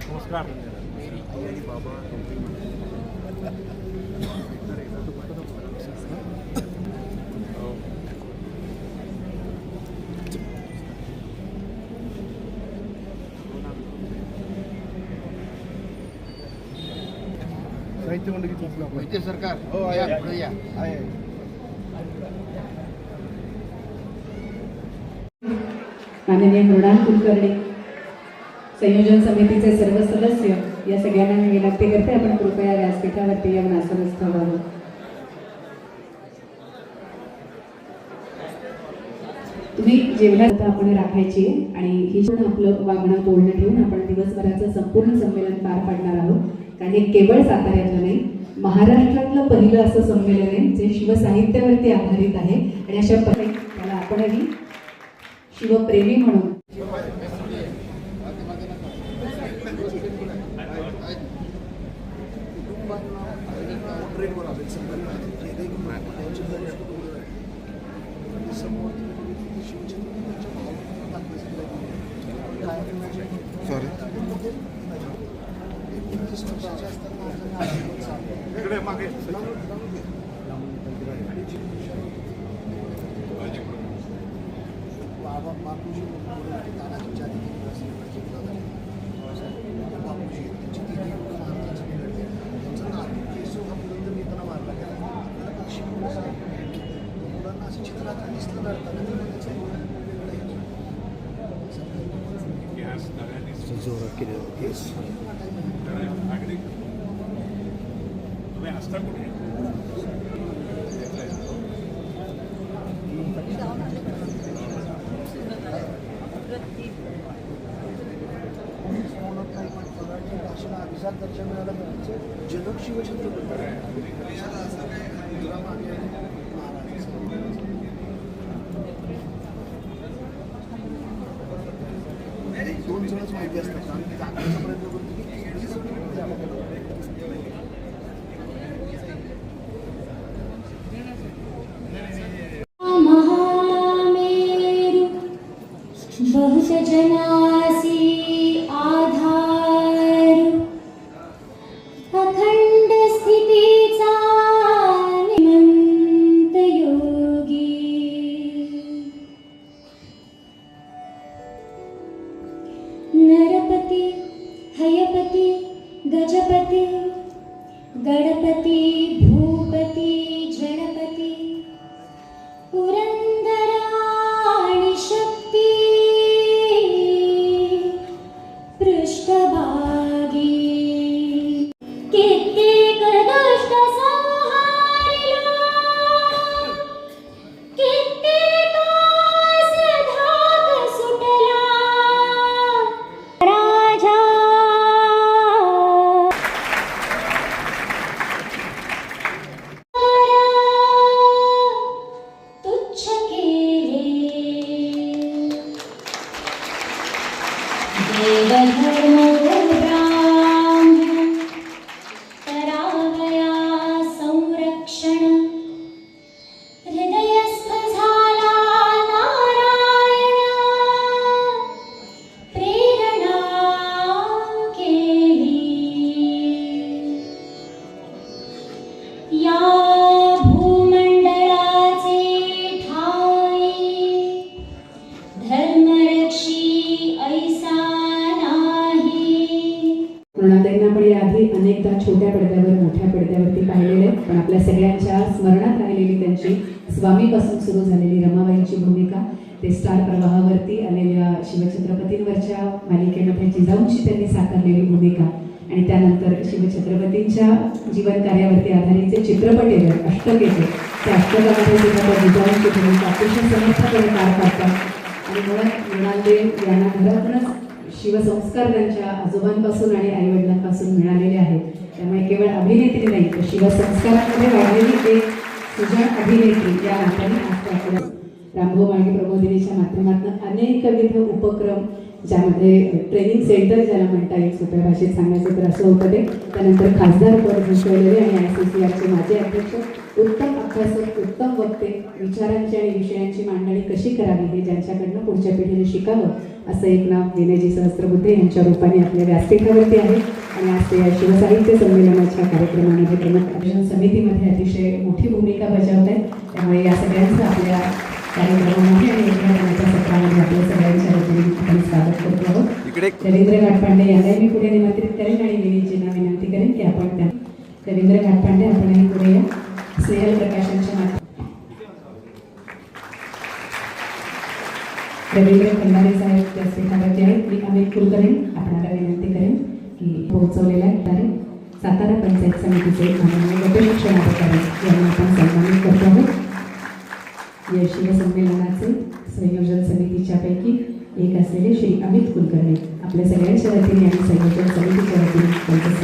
नमस्कार साहित्य मंडळी पोचलो आपण मोहिते सरकार हो आहे या, पुढे या माननीय मृणाल कुलकर्णी संयोजन समितीचे सर्व सदस्य या सगळ्यांना मी विनंती करते आपण कृपया व्यासपीठावरती येऊन आसनस्थ व्हावं. तुम्ही जेवणात आपण राखायची आणि ही पण आपलं वागणं बोलणं ठेवून आपण दिवसभराचं संपूर्ण संमेलन पार पाडणार आहोत. कारण हे केवळ साताऱ्यातलं नाही महाराष्ट्रातलं पहिलं असं संमेलन आहे जे शिवसाहित्यावरती आधारित आहे. आणि अशा पद्धतीने त्याला आपणही शिवप्रेमी म्हणून. सॉरी इकडे मागे. बापूजी तानाजी जाती बापूजी त्यांची तिन्ही महाराजांची लढली त्यांचं नातू केसू हा पुरंदर येताना मारला गेला. त्याला पक्षी. मुलांना असं चित्रात दिसलं नव्याने जोरात केले तुम्ही असता कुठे म्हणत नाही पण मराठी भाषेला अभिजात दर्जा मिळाला म्हणजे जनक शिवछत्रपती दोन जणच माहिती असतात आम्ही प्रयत्न करतो की गजपती गणपती पण आपल्या सगळ्यांच्या स्मरणात राहिलेली त्यांची स्वामीपासून सुरू झालेली रमाबाईंची भूमिका ते स्टार प्रवाहावरती आलेल्या शिवछत्रपतींवरच्या मालिकेमध्ये जिजाऊंची त्यांनी साकारलेली भूमिका आणि त्यानंतर शिवछत्रपतींच्या जीवन कार्यावरती आधारित जे चित्रपट येतात अष्टक येते त्या अष्टकामध्ये सुद्धा त्या जिजाऊंची भूमिका अतिशय समर्थपणे पार पाडतात. आणि मुळात मृणालदेव यांना घरातूनच शिवसंस्कार त्यांच्या आजोबांपासून आणि आईवडिलांपासून मिळालेले आहेत त्यामुळे केवळ अभिनेत्री नाही तर शिवसंस्कारामध्ये वाढलेली एक सुजन अभिनेत्री या नात्याने आज त्या आपल्या रामभाऊ मागे प्रबोधिनीच्या माध्यमातून अनेकविध उपक्रम ज्यामध्ये ट्रेनिंग सेंटर ज्याला म्हणता येईल सोप्या भाषेत सांगायचं तर असं होतं ते. त्यानंतर खासदार पद भूषवलेले आणि आय सी सी आरचे माजी अध्यक्ष उत्तम अभ्यासक उत्तम वक्ते विचारांची आणि विषयांची मांडणी कशी करावी हे ज्यांच्याकडनं पुढच्या पिढीने शिकावं असं एक नाव विनयजी सहस्त्रबुद्धे यांच्या रूपाने आपल्या व्यासपीठावरती आहे. आणि आज शिवसाहित्य संमेलनाच्या कार्यक्रमामध्ये प्रमुख अभियान समितीमध्ये अतिशय मोठी भूमिका बजावत आहेत. त्यामुळे या सगळ्यांचं आपल्या कार्यक्रमामध्ये आणि उद्घाटनाच्या सत्रामध्ये आपल्या सगळ्यांच्या वतीने आपण स्वागत करतो आहोत. रवींद्र घाटपांडे यांनाही मी पुढे निमंत्रित करेन आणि विनीतजींना विनंती करेन की आपण त्या रवींद्र घाटपांडे आपणही पुढे या. स्नेहल प्रकाशांच्या माध्यमातून. रवींद्र खंडारे साहेब व्यासपीठावरती आहेत. मी अमित कुलकर्णी आपणाला विनंती करेन. की पोहोचवलेला आहे. सातारा पंचायत समितीचे माननीय गटशिक्षणाधिकारी यांना आपण सन्मानित करतो आहोत. या शिवसंमेलनाचे संयोजन समितीच्या पैकी एक असलेले श्री अमित कुलकर्णी. आपल्या सगळ्यांच्या वतीने आणि संयोजन समितीच्या वतीने त्यांचं